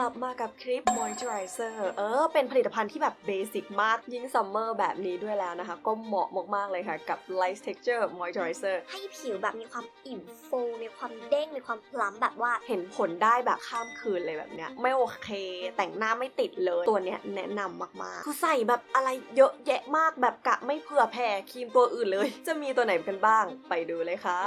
ลับมากับคลิป moisturizer เออ เป็นผลิตภัณฑ์ที่แบบเบสิกมาก ยิ่งซัมเมอร์แบบนี้ด้วยแล้วนะคะ ก็เหมาะมากๆเลยค่ะ กับ light texture moisturizer ให้ผิวแบบมีความอิ่มฟูมีความเด้ง มีความพลั้มแบบว่าเห็นผลได้แบบข้ามคืนเลยแบบเนี้ย ไม่โอเค แต่งหน้าไม่ติดเลย ตัวเนี้ยแนะนำมากๆ คือใส่แบบอะไรเยอะแยะมากแบบกะไม่เผื่อแผ่ครีมตัวอื่นเลย จะมีตัวไหนกันบ้าง ไปดูเลยค่ะ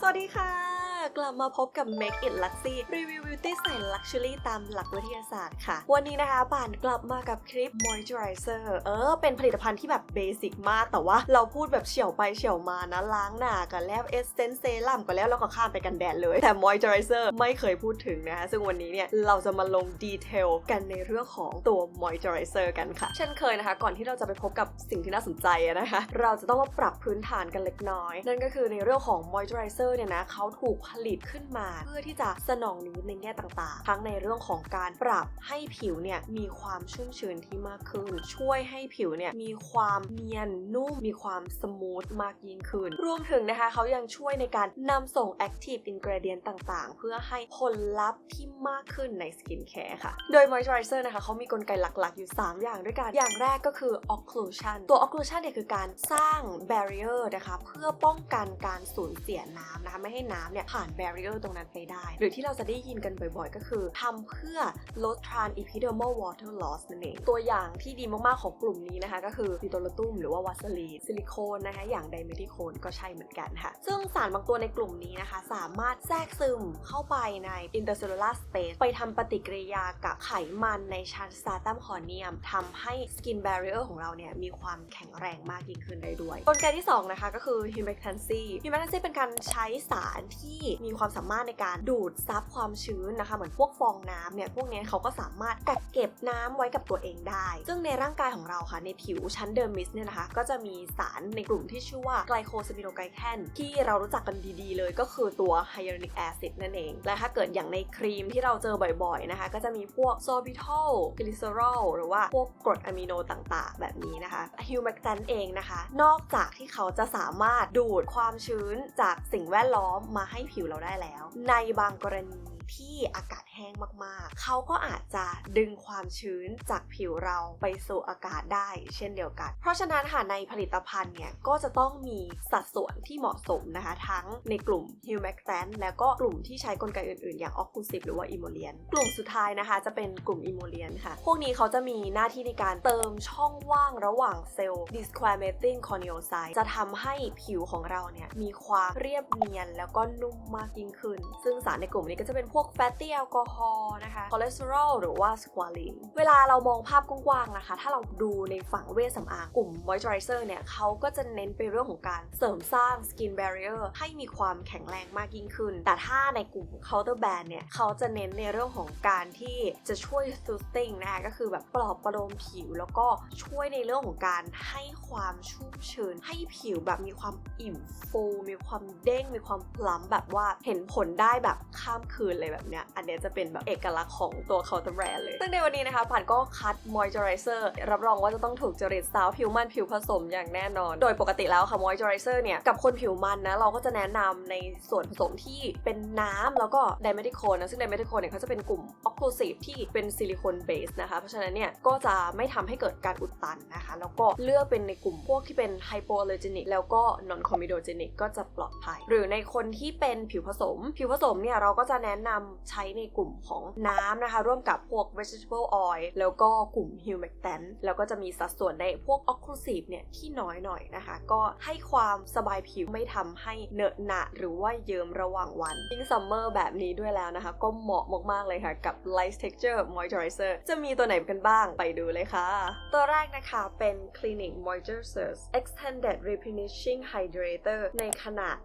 สวัสดีค่ะ กลับมาพบกับ Make It Luxy รีวิว Beauty ใส่ Luxury ตามหลักวิทยาศาสตร์ค่ะ วันนี้นะคะป่านกลับมากับคลิป Moisturizer เออ เป็นผลิตภัณฑ์ที่แบบเบสิกมาก แต่ว่าเราพูดแบบเฉียวไปเฉียวมานะ ล้างหน้ากันแล้ว Essence Serum กันแล้วแล้วก็ข้ามไปกันแดดเลย แต่ Moisturizer ไม่เคยพูดถึงนะคะ ซึ่งวันนี้เนี่ยเราจะมาลงดีเทลกันในเรื่องของตัว Moisturizer กันค่ะ เช่นเคยนะคะ ก่อนที่เราจะไปพบกับสิ่งที่น่าสนใจนะคะ เราจะต้องมาปรับพื้นฐานกันเล็กน้อย นั่นก็คือในเรื่องของ Moisturizer เนี่ยนะเขาถูกผลิตขึ้นมา เพื่อที่จะสนองนิดในแง่ต่างๆ ทั้งในเรื่องของการปรับให้ผิวเนี่ยมีความชุ่มชื้นที่มากขึ้น ช่วยให้ผิวเนี่ยมีความเนียนนุ่ม มีความสมูทมากยิ่งขึ้น รวมถึงนะคะเขายังช่วยในการนำส่ง Active Ingredient ต่างๆ เพื่อให้ผลลัพธ์ที่มากขึ้นในสกินแคร์ค่ะ โดย Moisturizer นะคะเขามีกลไกหลักๆ อยู่ 3 อย่างด้วยกัน อย่างแรกก็คือ Occlusion ตัว Occlusion เนี่ยคือการสร้าง barrier นะคะ เพื่อป้องกันการสูญเสียน้ำนะคะ ไม่ให้น้ำเนี่ยผ่าน barrier ตรงนั้นไปได้ หรือที่เราจะได้ยินกันบ่อยๆ ก็คือทำเพื่อลด trans epidermal water loss นั่นเอง ตัวอย่างที่ดีมากๆ ของกลุ่มนี้นะคะ ก็คือฟิโตลตุมหรือว่าวัสลีนซิลิโคนนะคะ อย่างไดเมทิโคนก็ใช่เหมือนกันค่ะ ซึ่งสารบางตัวในกลุ่มนี้นะคะ สามารถแทรกซึมเข้าไปใน intercellular space ไปทำปฏิกิริยากับไขมันในชั้น stratum corneum ทำให้ skin barrier ของเราเนี่ยมีความแข็งแรงมากยิ่งขึ้นได้ด้วยกลไกที่ 2 นะคะก็คือ humectancy humectancy เป็นการใช้สารที่มีความสามารถในการดูดซับความชื้นนะคะ เหมือนพวกฟองน้ำเนี่ยพวกนี้เขาก็สามารถกักเก็บน้ำไว้กับตัวเองได้ ซึ่งในร่างกายของเราค่ะในผิวชั้นเดอร์มิสเนี่ยนะคะ ก็จะมีสารในกลุ่มที่ชื่อว่าไกลโคซามิโนไกแคนที่เรารู้จักกันดีๆ เลยก็คือตัวไฮยาลูริกแอซิดนั่นเอง และถ้าเกิดอย่างในครีมที่เราเจอบ่อยๆนะคะ ก็จะมีพวกโซบิทอลกลิเซอรอลหรือว่าพวกกรดอะมิโนต่างๆ แบบนี้นะคะฮิวแมกแตนเองนะคะ นอกจากที่เขาจะสามารถดูดความชื้นจากสิ่งแวดล้อมมาให้ผิวเราได้แล้ว ในบางกรณี ที่อากาศแห้งมากๆ เขาก็อาจจะดึงความชื้นจากผิวเราไปสู่อากาศได้เช่นเดียวกัน เพราะฉะนั้นค่ะในผลิตภัณฑ์เนี่ยก็จะต้องมีสัดส่วนที่เหมาะสมนะคะ ทั้งในกลุ่ม h u m a c t a n แล้วก็กลุ่มที่ใช้กลไกอื่นๆ อย่าง Occlusive หรือว่า Emollient กลุ่มสุดท้ายนะคะ จะเป็นกลุ่ม Emollient ค่ะ พวกนี้เขาจะมีหน้าที่ในการเติมช่องว่างระหว่างเซลล์ Desquamating Corneocyte จะทำให้ผิวของเราเนี่ยมีความเรียบเนียนแล้วก็นุ่มมากยิ่งขึ้น ซึ่งสารในกลุ่มนี้ก็จะเป็นพวก fatty alcohol นะคะคอเลสเตอรอลหรือว่าสควอลินเวลาเรามองภาพกว้างๆนะคะ ถ้าเราดูในฝั่งเวชสำอางกลุ่ม moisturizer เนี่ยเขาก็จะเน้นไปเรื่องของการเสริมสร้าง skin barrier ให้มีความแข็งแรงมากยิ่งขึ้น แต่ถ้าในกลุ่ม counter band เนี่ยเขาจะเน้นในเรื่องของการที่จะช่วย soothing นะคะก็คือแบบปลอบประโลมผิว แล้วก็ช่วยในเรื่องของการให้ความชุ่มชื้นให้ผิวแบบมีความอิ่มฟู มีความเด้งมีความพลั้มแบบว่าเห็นผลได้แบบข้ามคืนเลยแบบเนี้ย อันเนี้ยจะเป็นแบบเอกลักษณ์ของตัว counter brand เลย ซึ่งในวันนี้นะคะผ่านก็คัด moisturizer รับรองว่าจะต้องถูกจริตสาวผิวมันผิวผสมอย่างแน่นอน โดยปกติแล้วค่ะ moisturizer เนี่ยกับคนผิวมันนะเราก็จะแนะนำในส่วนผสมที่เป็นน้ำแล้วก็ dimeticone นะซึ่ง dimeticone เนี่ยเขาจะเป็นกลุ่ม occlusive ที่เป็นซิลิโคนเบสนะคะเพราะฉะนั้นเนี่ยก็จะไม่ทำให้เกิดการอุดตันนะคะแล้วก็เลือกเป็นในกลุ่มพวกที่เป็น hypoallergenic แล้วก็ non comedogenic ก็จะปลอดภัย หรือในคนที่เป็นผิวผสม ผิวผสมเนี่ยเราก็จะแนะนำใช้ในกลุ่มของน้ำนะคะ ร่วมกับพวก vegetable oil แล้วก็กลุ่ม humectant แล้วก็จะมีสัดส่วนในพวก occlusive เนี่ยที่น้อยหน่อยนะคะ ก็ให้ความสบายผิวไม่ทำให้เนอะหนะหรือว่าเยิ้มระหว่างวันยิ่งซัมเมอร์แบบนี้ด้วยแล้วนะคะ ก็เหมาะมากๆเลยค่ะกับ light texture moisturizer จะมีตัวไหนกันบ้างไปดูเลยค่ะ ตัวแรกนะคะเป็น Clinic Moisturizer Extended Replenishing Hydrator ในขนาด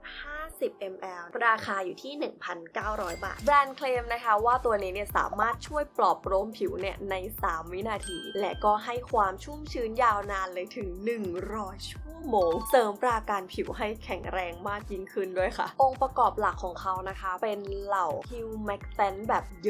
50 ml ราคาอยู่ที่ 1,900 บาท แบรนด์เคลมนะคะว่าตัวนี้เนี่ยสามารถช่วยปลอบปรมผิวเนี่ยใน 3 วินาที และก็ให้ความชุ่มชื้นยาวนานเลยถึง 100 ชั่วโมง เสริมปราการผิวให้แข็งแรงมากยิ่งขึ้นด้วยค่ะ องค์ประกอบหลักของเขานะคะ เป็นเหล่าฮิวแมกแตนแบบเย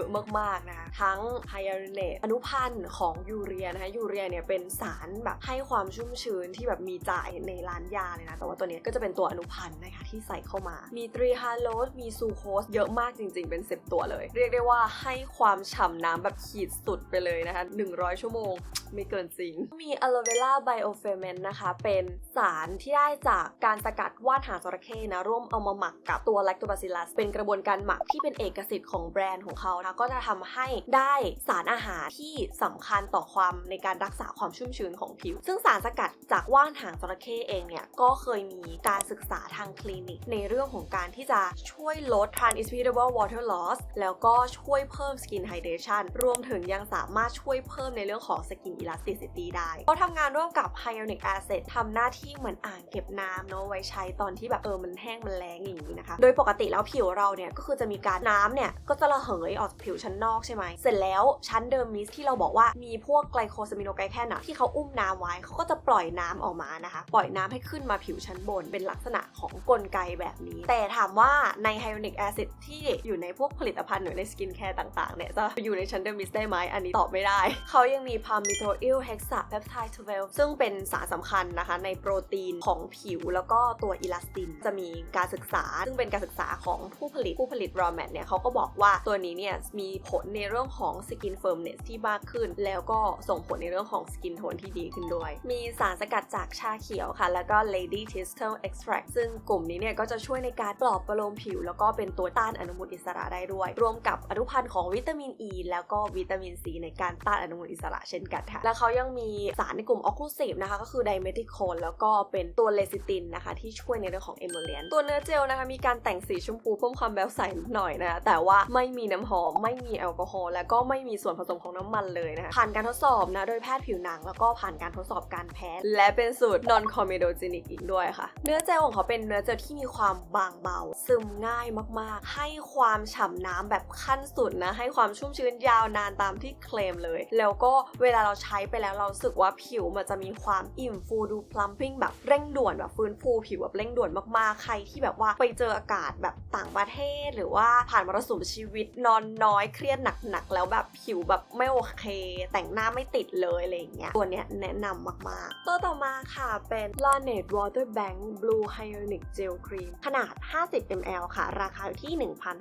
อะๆๆมากๆนะคะ ทั้งไฮยาลูเนตอนุพันธ์ของยูเรียนะคะยูเรียเนี่ยเป็นสารแบบให้ความชุ่มชื้นที่แบบมีจ่ายในร้านยาเลยนะแต่ว่าตัวนี้ก็จะเป็นตัวอนุพันธ์นะคะที่ใส่เข้ามา มีตรีฮาโลสมีซูโคสเยอะมากจริงๆ เป็น 10 ตัวเลย เรียกได้ว่าให้ความฉ่ำน้ำแบบขีดสุดไปเลยนะคะ 100 ชั่วโมง ไม่เกินจริง มีอะโลเวล่าไบโอเฟเมนนะคะ เป็นสารที่ได้จากการสกัดว่านหางจระเข้นะร่วมเอามาหมักกับตัวแลคโตบาซิลัส เป็นกระบวนการหมักที่เป็นเอกสิทธิ์ของแบรนด์ของเขานะคะก็จะทำให้ได้สารอาหารที่สำคัญต่อความในการรักษาความชุ่มชื้นของผิว ซึ่งสารสกัดจากว่านหางจระเข้เองเนี่ยก็เคยมีการศึกษาทางคลินิก ในเรื่องของการที่จะช่วยลด transmissible water loss แล้วก็ช่วยเพิ่ม skin hydration รวมถึงยังสามารถช่วยเพิ่มในเรื่องของ skin elasticity ได้เขาทำงานร่วมกับ hyaluronic acid ทำหน้าที่เหมือนอ่างเก็บน้ำเนาะไว้ใช้ตอนที่แบบเออมันแห้งมันแล้งอย่างนี้นะคะ โดยปกติแล้วผิวเราเนี่ยก็คือจะมีการน้ำเนี่ยก็จะระเหยออกจากผิวชั้นนอกใช่ไหมเสร็จแล้วชั้นเดิมมิสที่เราบอกว่ามีพวกไกลโคซามิโนไกลแคนอะที่เขาอุ้มน้ำไว้เขาก็จะปล่อยน้ำออกมานะคะ ปล่อยน้ำให้ขึ้นมาผิวชั้นบน เป็นลักษณะของกลไกแบบนี้ แต่ถามว่าในไฮโอนิกแอซิดที่อยู่ในพวกผลิตภัณฑ์หรือในสกินแคร์ต่างๆเนี่ยจะอยู่ในชั้นเดิมมิสได้ไหมอันนี้ตอบไม่ได้ เขายังมีพามิโทอิลเฮกซาเพปไทด์12 ซึ่งเป็นสารสำคัญนะคะ ในโปรตีนของผิวแล้วก็ตัวอิลาสติน จะมีการศึกษา ซึ่งเป็นการศึกษาของผู้ผลิตผู้ผลิต raw mat เนี่ยเขาก็บอกว่าตัวนี้เนี่ยมีผลในเรื่องของ skin firmness ที่มากขึ้น แล้วก็ส่งผลในเรื่องของ skin tone ที่ดีขึ้นด้วย มีสารสกัดจากชาเขียวค่ะ แล้วก็ lady thistle extract ซึ่งกลุ่มนี้เนี่ยก็จะช่วยในการปลอบประโลมผิว แล้วก็เป็นตัวต้านอนุมูลอิสระได้ด้วย รวมกับอนุพันธ์ของวิตามินอ e, ีแล้วก็วิตามินซีในการต้านอนุมูลอิสระเช่นกันค่ะแล้วเขายังมีสารในกลุ่ม occlusive นะคะก็คือไดเมทิโคนแล้วก็เป็นตัวเลซิตินนะคะที่ช่วยในเรื่องของเอม l เลียนตัวเนื้อเจลนะคะมีการแต่งสีชมพูเพิ่มความแบ๊วใสนิดหน่อยนะะแต่ว่าไม่มีน้ำหอมไม่มีแอลกอฮอล์และก็ไม่มีส่วนผสมของน้ำมันเลยนะคะผ่านการทดสอบนะโดยแพทย์ผิวหนังแล้วก็ผ่านการทดสอบการแพ้และเป็นสูตร non comedogenic อีกด้วยค่ะ เนื้อเจลของเขาเป็นเนื้อเจลที่มีความบางเบา ซึมง่ายมากๆ ให้ความฉ่ำน้ำแบบขั้นสุดนะให้ความชุ่มชื้นยาวนานตามที่เคลมเลย แล้วก็เวลาเราใช้้ไปแล้วเราสึกว่าผิวมันจะมีความอิ่มฟูดูพลัมพิ้งแบบเร่งด่วนแบบฟื้นฟูผิวแบบเร่งด่วนมากๆ ใครที่แบบว่าไปเจออากาศแบบต่างประเทศ หรือว่าผ่านมรสุมชีวิตนอนน้อยเครียดหนักๆแล้วแบบผิวแบบไม่โอเค แต่งหน้าไม่ติดเลยอะไรเงี้ยตัวเนี้ยแนะนำมากๆ ตัวต่อมาค่ะเป็น Laneige Water Bank Blue Hyaluronic Gel Cream ขนาด 50 ml ค่ะ ราคาอยู่ที่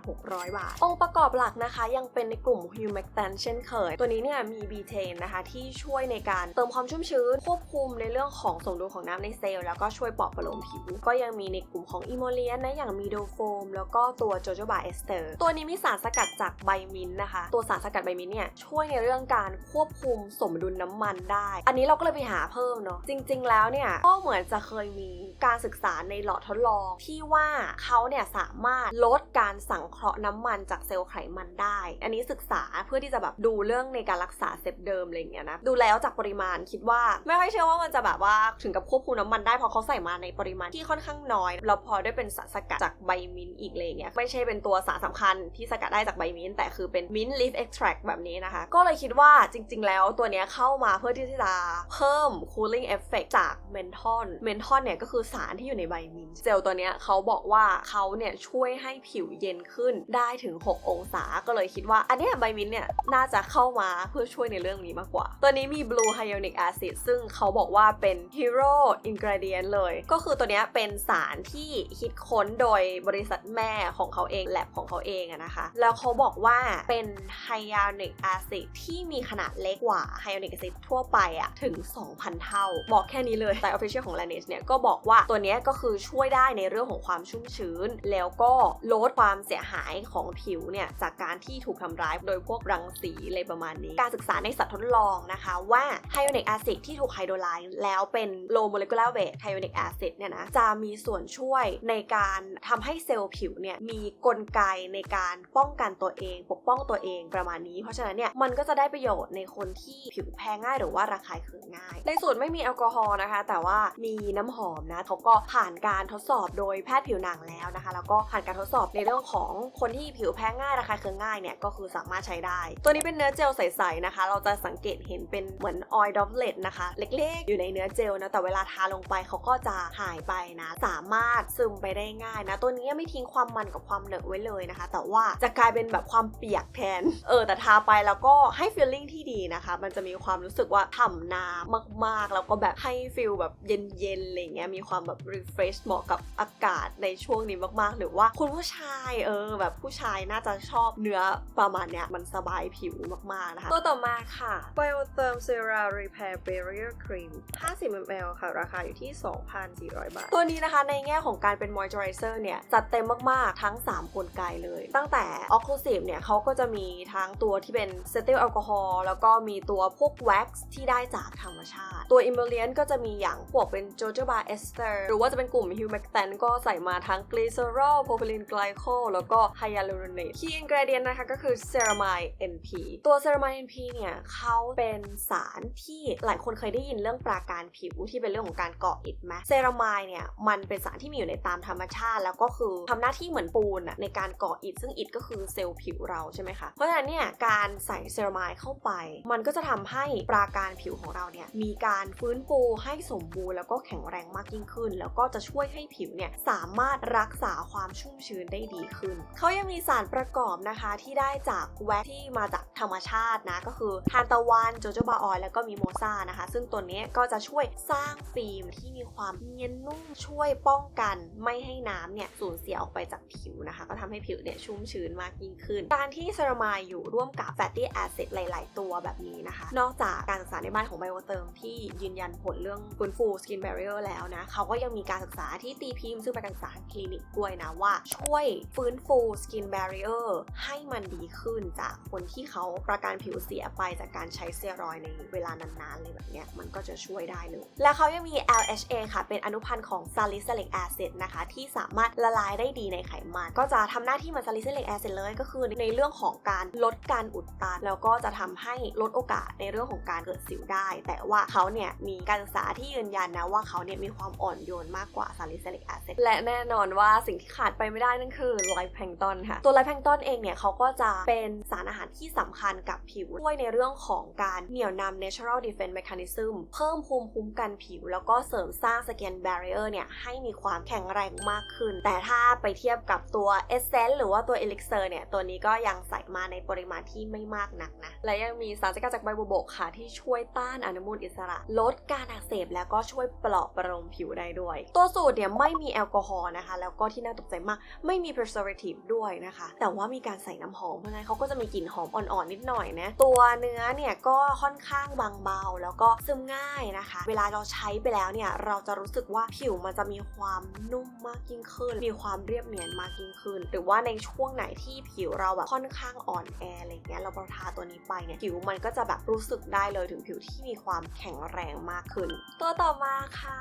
1,600 บาท องค์ประกอบหลักนะคะ ยังเป็นในกลุ่ม Humectant เช่นเคย ตัวนี้เนี่ยมี B10 นะคะที่ช่วยในการเติมความชุ่มชื้น ควบคุมในเรื่องของสมดุลของน้ำในเซลล์แล้วก็ช่วยปลอบประโลมผิว ก็ยังมีในกลุ่มของ e m o l i e n นนะอย่าง Mido Foam แล้วก็ตัว Jojoba Ester ตัวนี้มีสารสกัดจากใบมิ้นนะคะ ตัวสารสกัดใบมิ้นเนี่ยช่วยในเรื่องการควบคุมสมดุลน้ำมันได้ อันนี้เราก็เลยไปหาเพิ่มเนาะจริง ๆ แล้วเนี่ยก็เหมือนจะเคยมีการศึกษาในหลอดทดลองที่ว่าเขาเนี่ยสามารถลดการสังเคราะห์น้ำมันจากเซลล์ไขมันได้ อันนี้ศึกษาเพื่อที่จะแบบดูเรื่องในการรักษาเซลล์เดิมอะไรเงี้ยนะดูแล้วจากปริมาณคิดว่าไม่ค่อยเชื่อว่ามันจะแบบว่าถึงกับควบคุมน้ำมันได้เพราะเขาใส่มาในปริมาณที่ค่อนข้างน้อยแล้วพอได้เป็นสารสกัดจากใบมิ้นท์อีกเลยเงี้ยไม่ใช่เป็นตัวสารสำคัญที่สกัดได้จากใบมิ้นท์แต่คือเป็นมิ้นท์ลีฟเอ็กซ์แทรแบบนี้นะคะ ก็เลยคิดว่าจริง ๆ แล้วตัวเนี้ยเข้ามาเพื่อที่จะเพิ่ม cooling effect จากเมนทอนเมนทอนเนี่ยก็คือสารที่อยู่ในใบมิ้นท์เจลตัวเนี้ยเขาบอกว่าเขาเนี่ยช่วยให้ผิวเย็นขึ้นได้ถึง 6 องศาก็เลยคิดว่า อันนี้ใบมิ้นเนี่ยน่าจะเข้ามาเพื่อช่วยในเรื่องนี้มากกว่าตัวัวนี้มี blue hyaluronic acid ซึ่งเขาบอกว่าเป็น hero ingredient เลย ก็คือตัวนี้เป็นสารที่คิดค้นโดยบริษัทแม่ของเขาเอง แลบของเขาเองนะคะ แล้วเขาบอกว่าเป็น hyaluronic acid ที่มีขนาดเล็กกว่า hyaluronic acid ทั่วไปอะถึง 2,000 เท่า บอกแค่นี้เลยแต่ official ของ Laneige เนี่ยก็บอกว่าตัวนี้ก็คือช่วยได้ในเรื่องของความชุ่มชื้น แล้วก็ลดความเสียหายของผิวเนี่ยจากการที่ถูกทำร้ายโดยพวกรังสีอะไรประมาณนี้ การศึกษาในสัตว์ทดลองนะคะว่า hyaluronic acid ที่ถูกไฮโดรไลซ์แล้วเป็น low molecular weight hyaluronic acid เนี่ยนะจะมีส่วนช่วยในการทำให้เซลล์ผิวเนี่ยมีกลไกในการป้องกันตัวเอง ปกป้องตัวเองประมาณนี้ เพราะฉะนั้นเนี่ยมันก็จะได้ประโยชน์ในคนที่ผิวแพ้ง่ายหรือว่าระคายเคืองง่าย ในสูตรไม่มีแอลกอฮอล์นะคะ แต่ว่ามีน้ำหอมนะเขาก็ผ่านการทดสอบโดยแพทย์ผิวหนังแล้วนะคะ แล้วก็ผ่านการทดสอบในเรื่องของคนที่ผิวแพ้ง่ายระคายเคืองง่ายเนี่ยก็คือสามารถใช้ได้ ตัวนี้เป็นเนื้อเจลใสๆนะคะ เราจะสังเกตเห็นเป็นเหมือนออยล์ดอฟเลตนะคะ เล็กๆ อยู่ในเนื้อเจลนะ แต่เวลาทาลงไปเขาก็จะหายไปนะ สามารถซึมไปได้ง่ายนะ ตัวนี้ไม่ทิ้งความมันกับความเหนอะไว้เลยนะคะ แต่ว่าจะกลายเป็นแบบความเปียกแทน เออ แต่ทาไปแล้วก็ให้ฟีลลิ่งที่ดีนะคะ มันจะมีความรู้สึกว่าฉ่ำน้ำมากๆ แล้วก็แบบให้ฟีลแบบเย็นๆอะไรเงี้ย มีความแบบ refresh เหมาะกับอากาศในช่วงนี้มากๆ หรือว่าคุณผู้ชายเออ แบบผู้ชายน่าจะชอบเนื้อประมาณเนี้ยมันสบายผิวมากๆนะคะ ตัวต่อมาค่ะไบโอ Firm Sera Repair Barrier Cream 50 ml ค่ะ ราคาอยู่ที่ 2,400 บาท ตัวนี้นะคะในแง่ของการเป็น moisturizer เนี่ย จัดเต็มมาก ๆ ทั้ง 3 กลไกเลย ตั้งแต่ occlusive เนี่ยเขาก็จะมีทั้งตัวที่เป็น cetyl alcohol แล้วก็มีตัวพวก wax ที่ได้จากธรรมชาติ ตัว emollient ก็จะมีอย่างพวกเป็น jojoba ester หรือว่าจะเป็นกลุ่ม humectant ก็ใส่มาทั้ง glycerol propylene glycol แล้วก็ hyaluronate key ingredient นะคะก็คือ ceramide NP ตัว ceramide NP เนี่ยเขาเป็นสารที่หลายคนเคยได้ยินเรื่องปราการผิวที่เป็นเรื่องของการเกาะอิฐไหมเซรามายเนี่ยมันเป็นสารที่มีอยู่ในตามธรรมชาติ แล้วก็คือทำหน้าที่เหมือนปูนอะในการเกาะอิฐซึ่งอิฐก็คือเซลล์ผิวเราใช่ไหมคะเพราะฉะนั้นเนี่ยการใส่เซรามายเข้าไป มันก็จะทำให้ปราการผิวของเราเนี่ยมีการฟื้นฟูให้สมบูรณ์แล้วก็แข็งแรงมากยิ่งขึ้น แล้วก็จะช่วยให้ผิวเนี่ยสามารถรักษาความชุ่มชื้นได้ดีขึ้นเขายังมีสารประกอบนะคะที่ได้จากแว็กที่มาจากธรรมชาตินะก็คือทานตะวันโจโจบาออยแล้วก็มีโมซานะคะ ซึ่งตัวนี้ก็จะช่วยสร้างฟิล์มที่มีความเนียนนุ่มช่วยป้องกันไม่ให้น้ำเนี่ยสูญเสียออกไปจากผิวนะคะ ก็ทำให้ผิวเนี่ยชุ่มชื้นมากยิ่งขึ้น การที่เซรามายอยู่ร่วมกับแฟตตี้แอซิดหลาย ๆ ตัวแบบนี้นะคะ นอกจากการศึกษาในบ้านของไบโอเติมที่ยืนยันผลเรื่องฟื้นฟูสกิน b บ r เ i อร์แล้วนะเขาก็ยังมีการศึกษาที่ตีพิมพ์ซึ่งเป็นการศึกษาคลินิกด้วยนะว่า ช่วยฟื้นฟูสกิน b บ r เ i อร์ให้มันดีขึ้นจากคนที่เขาประการผิวเสียไปจากการใช้เตียรอยด์ในเวลานานๆเลยแบบเนี้ยมันก็จะช่วยได้เลย และเขายังมี LHA ค่ะ เป็นอนุพันธ์ของ salicylic acid นะคะ ที่สามารถละลายได้ดีในไขมัน ก็จะทำหน้าที่เหมือน salicylic acid เลย ก็คือในเรื่องของการลดการอุดตันแล้วก็จะทำให้ลดโอกาสในเรื่องของการเกิดสิวได้ แต่ว่าเขาเนี่ยมีการศึกษาที่ยืนยันนะว่าเขาเนี่ยมีความอ่อนโยนมากกว่า salicylic acid และแน่นอนว่าสิ่งที่ขาดไปไม่ได้นั่นคือไลฟ์แพลงตอนค่ะ ตัวไลฟ์แพลงตอนเองเนี่ยเขาก็จะเป็นสารอาหารที่สำคัญกับผิวช่วยในเรื่องของการเหนี่ยวนำ natural defense mechanism เพิ่มภูมิคุ้มกันผิว แล้วก็เสริมสร้าง skin barrier เนี่ย ให้มีความแข็งแรงมากขึ้น แต่ถ้าไปเทียบกับตัว essence หรือว่าตัว elixir เนี่ย ตัวนี้ก็ยังใส่มาในปริมาณที่ไม่มากนักนะ และยังมีสารสกัดจากใบบัวบกค่ะ ที่ช่วยต้านอนุมูลอิสระ ลดการอักเสบแล้วก็ช่วยปลอบประโลมผิวได้ด้วย ตัวสูตรเนี่ยไม่มีแอลกอฮอล์นะคะ แล้วก็ที่น่าตกใจมากไม่มี preservative ด้วยนะคะ แต่ว่ามีการใส่น้ำหอมเพราะงั้นเขาก็จะมีกลิ่นหอมอ่อนๆนิดหน่อยนะ ตัวเนื้อเนี่ยก็ค่อนข้างบางเบา แล้วก็ซึมง่ายนะคะ เวลาเราใช้ไปแล้วเนี่ยเราจะรู้สึกว่าผิวมันจะมีความนุ่มมากยิ่งขึ้น มีความเรียบเนียนมากยิ่งขึ้น หรือว่าในช่วงไหนที่ผิวเราแบบค่อนข้างอ่อนแออะไรเงี้ยเราพอทาตัวนี้ไปเนี่ยผิวมันก็จะแบบรู้สึกได้เลยถึงผิวที่มีความแข็งแรงมากขึ้น ตัวต่อมาค่ะ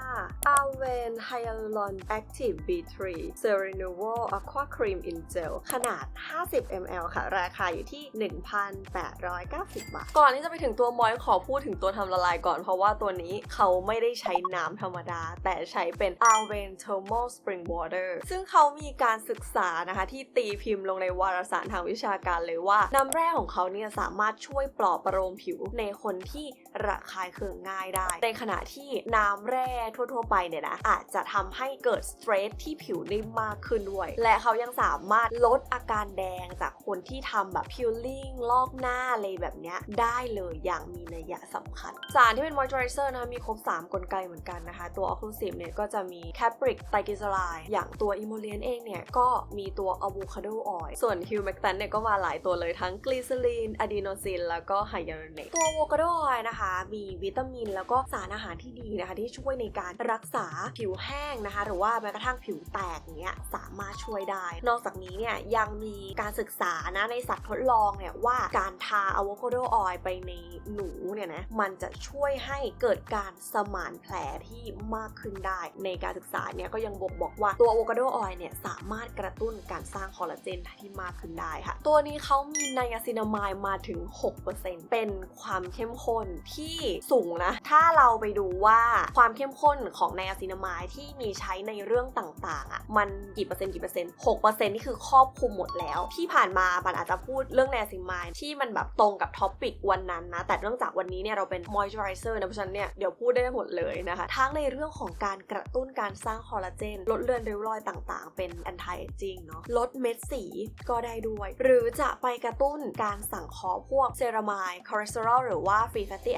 a v e n Hyaluron Active B3 Serenewal Aqua Cream in Gel ขนาด 50 ml ค่ะ ราคาอยู่ที่ 1,890 บาท ก่อนที่จะไปถึงตัวมอยขอพูดถึงตัวทำละลายก่อนเพราะว่าตัวนี้เขาไม่ได้ใช้น้ำธรรมดา แต่ใช้เป็น a l v e n Thermal Spring Water ซึ่งเขามีการศึกษานะคะที่ตีพิมพ์ลงในวารสารทางวิชาการเลยว่า น้ำแร่ของเขาเนี่ยสามารถช่วยปลอบประโลมผิวในคนที่ระคายเคืองง่ายได้ ในขณะที่น้ำแร่ทั่ว ๆ ไปเนี่ยนะอาจจะทำให้เกิดสเตรสที่ผิวได้มากขึ้นด้วย และเขายังสามารถลดอาการแดงจากคนที่ทำแบบพิลลิ่งลอกหน้าอะไรแบบเนี้ยได้เลยอย่างมีนัยยะสำคัญ สารที่เป็นมอยส์เจอไรเซอร์นะคะมีครบ 3 กลไกเหมือนกันนะคะ ตัว occlusive เนี่ยก็จะมีแคปริกไตรกลีเซอไรด์อย่างตัวอิโมเลียนเองเนี่ยก็มีตัวอะโวคาโดออยล์ส่วนฮิวแมกตันเนี่ยก็มาหลายตัวเลยทั้งกลีเซอรีนอะดีโนซินแล้วก็ไฮยาลูรอเนตตัวอะโวคาโดออยล์นะคะมีวิตามิน แล้วก็สารอาหารที่ดีนะคะ ที่ช่วยในการรักษาผิวแห้งนะคะ หรือว่าแม้กระทั่งผิวแตกเนี้ยสามารถช่วยได้ นอกจากนี้เนี่ยยังมีการศึกษานะในสัตว์ทดลองเนี่ยว่าการทาอะโวคาโดออยล์ไปในหนูเนี่ยนะมันจะช่วยให้เกิดการสมานแผลที่มากขึ้นได้ ในการศึกษาเนี่ยก็ยังบอกบอกว่าตัวอะโวคาโดออยล์เนี่ยสามารถกระตุ้นการสร้างคอลลาเจนที่มากขึ้นได้ค่ะ ตัวนี้เขามีไนอาซินามายมาถึง 6%เป็นความเข้มข้นที่สูงนะ ถ้าเราไปดูว่าความเข้มข้นของไนอาซินามายที่มีใช้ในเรื่องต่างๆอะมันกี่เปอร์เซ็นต์กี่เปอร์เซ็นต์6%นี่คือครอบคลุมหมดแล้ว ที่ผ่านมาปันอาจจะพูดเรื่องไนอาซินามายที่มันแบบตรงกับท็อปิกวันนั้นนะ แต่เนื่องจากวันนี้เนี่ยเราเป็น moisturizer นะเพราะฉะนั้นเนี่ยเดี๋ยวพูดได้หมดเลยนะคะ ทั้งในเรื่องของการกระตุ้นการสร้างคอลลาเจนลดเลือนริ้วรอยต่างๆ เป็น anti aging เนาะลดเม็ดสีก็ได้ด้วย หรือจะไปกระตุ้นการสั่งคอพวกเซรามายคอเลสเตอรอลหรือว่า free fatty acid ต่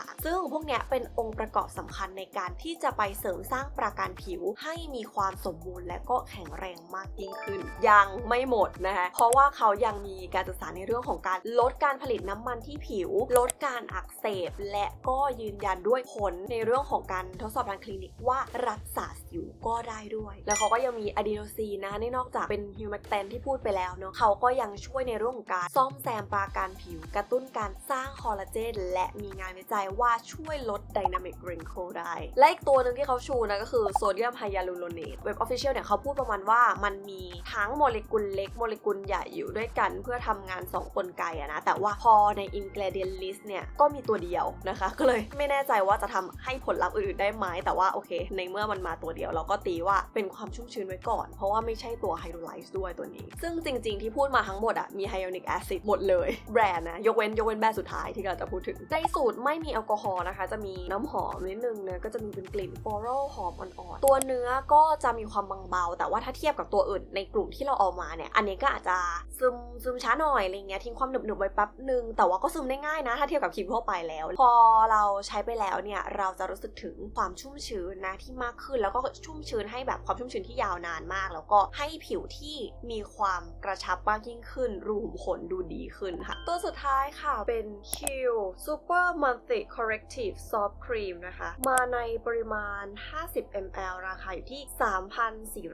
างๆ ซึ่งพวกเนี้ยเป็นองค์ประกอบสำคัญในการที่จะไปเสริมสร้างปราการผิวให้มีความสมบูรณ์และก็แข็งแรงมากยิ่งขึ้น ยังไม่หมดนะคะเพราะว่าเขายังมีการศึกษาในเรื่องของการลดการผลิตน้ำมันที่ผิว ลดการอักเสบ และก็ยืนยันด้วยผลในเรื่องของการทดสอบทางคลินิกว่ารักษาสิวก็ได้ด้วย แล้วเขาก็ยังมีอะดีโนซีนะนี่นอกจากเป็นฮิวแมกแตนที่พูดไปแล้วเนาะเขาก็ยังช่วยในเรื่องของการซ่อมแซมปราการผิว กระตุ้นการสร้างคอลลาเจนและมีงานวิจัยว่าช่วยลด Dynamic Wrinkle ได้ และอีกตัวหนึ่งที่เขาชูนะก็คือโซเดียมไฮยาลูโรเนตเว็บออฟฟิเชียลเนี่ยเขาพูดประมาณว่ามันมีทั้งโมเลกุลเล็กโมเลกุลใหญ่อยู่ด้วยกันเพื่อทำงาน 2 กลไกอะนะ แต่ว่าพอใน ingredient list เนี่ย ก็มีตัวเดียวนะคะ ก็เลยไม่แน่ใจว่าจะทำให้ผลลัพธ์อื่นๆได้ไหมแต่ว่าโอเค ในเมื่อมันมาตัวเดียวเราก็ตีว่าเป็นความชุ่มชื้นไว้ก่อน เพราะว่าไม่ใช่ตัวไฮโดรไลซ์ด้วยตัวนี้ ซึ่งจริงๆที่พูดมาทั้งหมดอะมีไฮยานิกแอซิดหมดเลยแบรนด์นะยกเว้นยกเว้นแบรนด์สุดท้ายที่เราจะพูดถึงในสูตรไม่มีแอลกอฮอล์นะคะ จะมีน้ำหอมนิดนึงนะก็จะมีเป็นกลิ่นฟลอรัลหอมอ่อนๆตัวเนื้อก็จะมีความบางเบา แต่ว่าถ้าเทียบกับตัวอื่นในกลุ่มที่เราเอามาเนี่ยอันนี้ก็อาจจะซึมซึมช้าหน่อยอะไรเงี้ยทิ้งความหนึบๆไว้แป๊บนึงแต่ว่าก็ซึมได้ง่ายนะ ถ้าเทียบกับครีมทั่วไปแล้ว พอเราใช้ไปแล้วเนี่ยเราจะรู้สึกถึงความชุ่มชื้นนะที่มากขึ้นแล้วก็ชุ่มชื้นให้แบบความชุ่มชื้นที่ยาวนานมาก แล้วก็ให้ผิวที่มีความกระชับมากยิ่งขึ้นรูขุมขนดูดีขึ้นค่ะ ตัวสุดท้ายค่ะเป็น Q Super Multi Corrective Soft Cream นะคะ มาในปริมาณ 50 ml ราคาอยู่ที่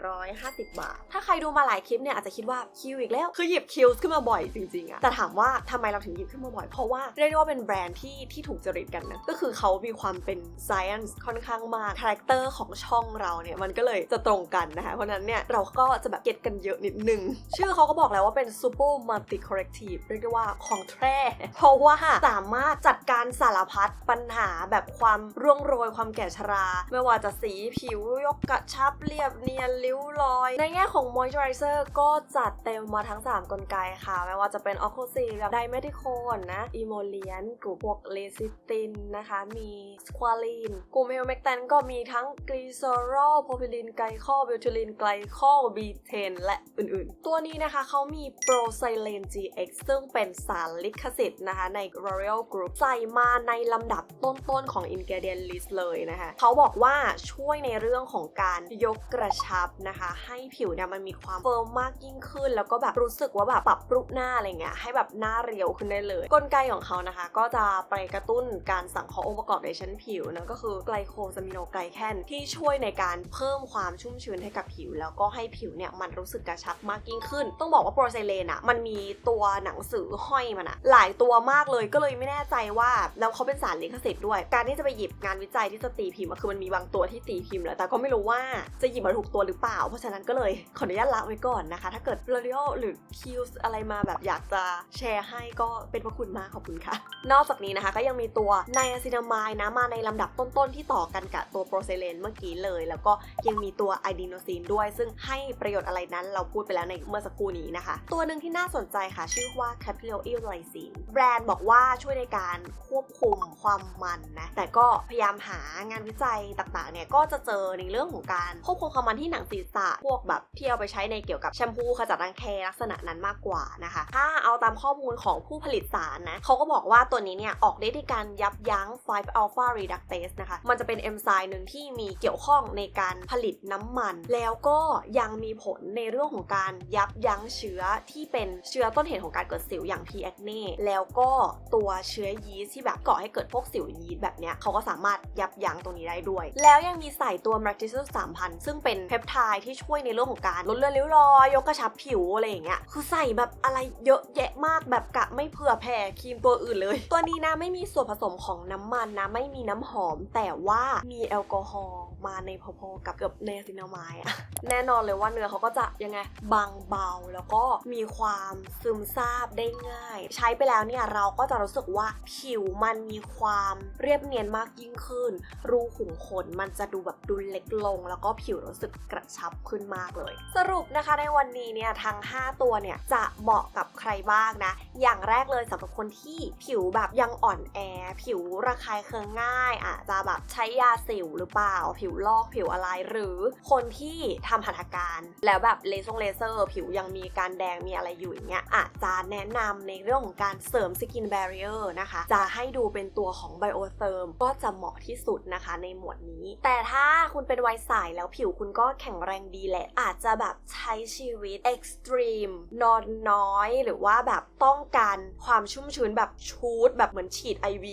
3,450 บาท ถ้าใครดูมาหลายคลิปเนี่ยอาจจะคิดว่าคิวอีกแล้ว คือหยิบคิวขึ้นมาบ่อยจริงๆอะแต่ถามว่าทำไมเราถึงหยิบขึ้นมาบ่อย เพราะว่าเรียกได้ว่าเป็นแบรนด์ที่ที่ถูกจริตกันนะ ก็คือเขามีความเป็น science ค่อนข้างมาก คาแรคเตอร์ของช่องเราเนี่ย มันก็เลยจะตรงกันนะคะ เพราะฉะนั้นเนี่ย เราก็จะแบบเก็ตกันเยอะนิดนึง ชื่อเขาก็บอกแล้วว่าเป็น super multi corrective เรียกได้ว่าของแท้เพราะว่าสามารถจัดการสารพัดปัญหาแบบความร่วงโรยความแก่ชรา ไม่ว่าจะสีผิวยกกระชับเรียบเนียนริ้วรอย ในแง่ของ moisturizer ก็จัดเต็มมาทั้ง 3 กลไกค่ะ ไม่ว่าจะเป็นอ c โคซีกับไดเมทิโคนนะอีโมเลียนกลุ่มพวกเลซิตินนะคะ มีสควอลีน กลุ่มเฮลเมกแตนก็มีทั้งกรีซอรอลโพพิลินไกลคอลบิวทิลินไกลคอลบีเทนและอื่นๆ ตัวนี้นะคะเขามีโปรไซเลน GX ซึ่งเป็นสารลิขสิทธิ์นะคะใน L'Oreal Group ใส่มาในลำดับต้นๆของ ingredient list เลยนะคะเขาบอกว่าช่วยในเรื่องของการยกกระชับนะคะ ให้ผิวเนี่ยมันมีความเฟิร์มมากยิ่งขึ้น แล้วก็แบบรู้สึกว่าแบบปรับรูปหน้าอะไรเงี้ยให้แบบหน้าเรียวขึ้นได้เลย กลไกของเขานะคะ ก็จะไปกระตุ้นการสั่งขององค์ประกอบในชั้นผิวนะก็คือไกลโคซามิโนไกลแคนที่ช่วยในการเพิ่มความชุ่มชื้นให้กับผิว แล้วก็ให้ผิวเนี่ยมันรู้สึกกระชับมากยิ่งขึ้น ต้องบอกว่าโปรไซเลนอะมันมีตัวหนังสือห้อยมันอะหลายตัวมากเลยก็เลยไม่แน่ใจว่าแล้วเขาเป็นสารลิขสิทธิ์ด้วย การที่จะไปหยิบงานวิจัยที่จะตีพิมพ์คือมันมีบางตัวที่ตีพิมพ์แล้วแต่ก็ไม่รู้ว่าจะหยิบมาถูกตัวหรือเปล่า เพราะฉะนั้นก็เลยขออนุญาตละไว้ก่อนนะคะ ถ้าเกิด L'Oreal หรือ Q อะไรมาแบบอยากจะแชร์ให้ก็เป็นพระคุณมากขอบคุณค่ะ นอกจากนี้นะคะก็ยังมีตัวไนอาซินามายนะมาในลำดับต้นๆที่ต่อกันกับตัวโปรเซเลนเมื่อกี้เลย แล้วก็ยังมีตัวไอดีโนซีนด้วย ซึ่งให้ประโยชน์อะไรนั้นเราพูดไปแล้วในเมื่อสักครู่นี้นะคะ ตัวหนึ่งที่น่าสนใจค่ะ ชื่อว่า Capillary Lysine แบรนด์บอกว่าช่วยในการคควบคุมความมันนะแต่ก็พยายามหางานวิจัยต่างๆเนี่ยก็จะเจอในเรื่องของการควบคุมความมันที่หนังศีรษะพวกแบบที่เอาไปใช้ในเกี่ยวกับแชมพูขจัดรังแคลักษณะนั้นมากกว่านะคะ ถ้าเอาตามข้อมูลของผู้ผลิตสารนะเขาก็บอกว่าตัวนี้เนี่ยออกฤทธิ์ในการยับยั้ง 5 alpha reductase นะคะ มันจะเป็นเอนไซม์หนึ่งที่มีเกี่ยวข้องในการผลิตน้ำมัน แล้วก็ยังมีผลในเรื่องของการยับยั้งเชื้อที่เป็นเชื้อต้นเหตุของการเกิดสิวอย่าง P. acne แล้วก็ตัวเชื้อยีสต์ที่แบบก่อให้เกิดพวกสิวยีสต์แบบเนี้ยเขาก็สามารถยับยั้งตรงนี้ได้ด้วย แล้วยังมีใส่ตัว m a c t i s u s 3000 ซึ่งเป็นเพปไทด์ที่ช่วยในเรื่องของการลดเลือนริ้วรอยยกกระชับผิวอะไรอย่างเงี้ยคือใส่แบบอะไรเยอะแยะมากแบบกะไม่เผื่อแผ่ครีมตัวอื่นเลย ตัวนี้นะไม่มีส่วนผสมของน้ำมันนะไม่มีน้ำหอม แต่ว่ามีแอลกอฮอล์มาในพอๆกับเกือบเนซินามายอะแน่นอนเลยว่าเนื้อเขาก็จะยังไงบางเบาแล้วก็มีความซึมซาบได้ง่าย ใช้ไปแล้วเนี่ยเราก็จะรู้สึกว่าผิวมันมีความเรียบเนียนมากยิ่งขึ้น รูขุมขนมันจะดูแบบดูเล็กลง แล้วก็ผิวรู้สึกกระชับขึ้นมากเลย สรุปนะคะในวันนี้เนี่ยทั้ง 5 ตัวเนี่ยจะเหมาะกับใครบ้างนะ อย่างแรกเลยสำหรับคนที่ผิวแบบยังอ่อนแอ ผิวระคายเคืองง่ายอาจจะแบบใช้ยาสิวหรือเปล่า ผิวลอกผิวอะไรหรือคนที่ทำหัตถการแล้วแบบเลเซอร์เลเซอร์ ผิวยังมีการแดงมีอะไรอยู่อย่างเงี้ยอาจจะแนะนำในเรื่องของการเสริมสกิน b บ r ร i เออร์นะคะจะให้ให้ดูเป็นตัวของไบโอเ h ิร์มก็จะเหมาะที่สุดนะคะในหมวดนี้ แต่ถ้าคุณเป็นวัยสายแล้วผิวคุณก็แข็งแรงดีแหละ อาจจะแบบใช้ชีวิตเอ็กซ์ตรีมนอนน้อย หรือว่าแบบต้องการความชุ่มชื้นแบบชูดแบบเหมือนฉีด IV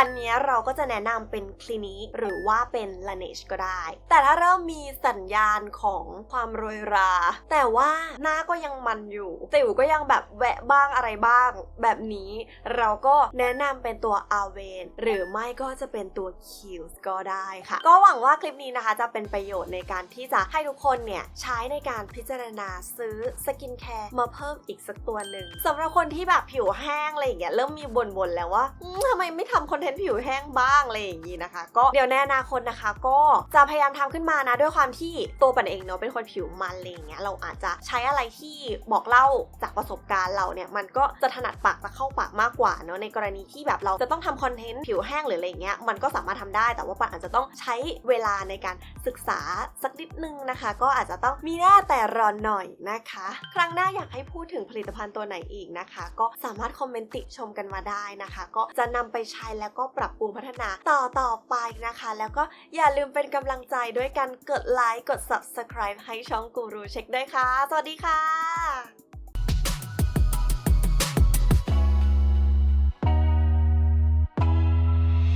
อันนี้เราก็จะแนะนำเป็นคลินิกหรือว่าเป็นลาเนชก็ได้ แต่ถ้าเริ่มมีสัญญาณของความโรยรา แต่ว่าหน้าก็ยังมันอยู่สิวก็ยังแบบแวะบ้างอะไรบ้าง แบบนี้เราก็แนะนำเป็นตัวอาเวนหรือไม่ก็จะเป็นตัวคิวส์ก็ได้ค่ะ ก็หวังว่าคลิปนี้นะคะจะเป็นประโยชน์ในการที่จะให้ทุกคนเนี่ยใช้ในการพิจารณาซื้อสกินแคร์มาเพิ่มอีกสักตัวหนึ่งสำหรับคนที่แบบผิวแห้งอะไรอย่างเงี้ยเริ่มมีบ่นๆแล้วว่าทำไมไม่ทำคอนเทนต์ผิวแห้งบ้างอะไรอย่างงี้นะคะ ก็เดี๋ยวในอนาคตนะคะ ก็จะพยายามทำขึ้นมานะ ด้วยความที่ตัวปันเองเนาะเป็นคนผิวมันอะไรอย่างเงี้ยเราอาจจะใช้อะไรที่บอกเล่าจากประสบการณ์เราเนี่ยมันก็จะถนัดปากจะเข้าปากมากกว่าเนาะในกรณีที่แบบเราจะต้องทำคอนเทนต์ผิวแห้งหรืออะไรอย่างเงี้ยมันก็สามารถทำได้แต่ว่าปันอาจจะต้องใช้เวลาในการศึกษาสักนิดนึงนะคะ ก็อาจจะต้องมีแน่แต่รอนหน่อยนะคะ ครั้งหน้าอยากให้พูดถึงผลิตภัณฑ์ตัวไหนอีกนะคะ ก็สามารถคอมเมนต์ติชมกันมาได้นะคะ ก็จะนำไปใช้แล้วก็ปรับปรุงพัฒนาต่อต่อไปนะคะ แล้วก็อย่าลืมเป็นกำลังใจด้วยการกดไลค์กด subscribe ให้ช่องกูรูเช็คด้วยค่ะ สวัสดีค่ะ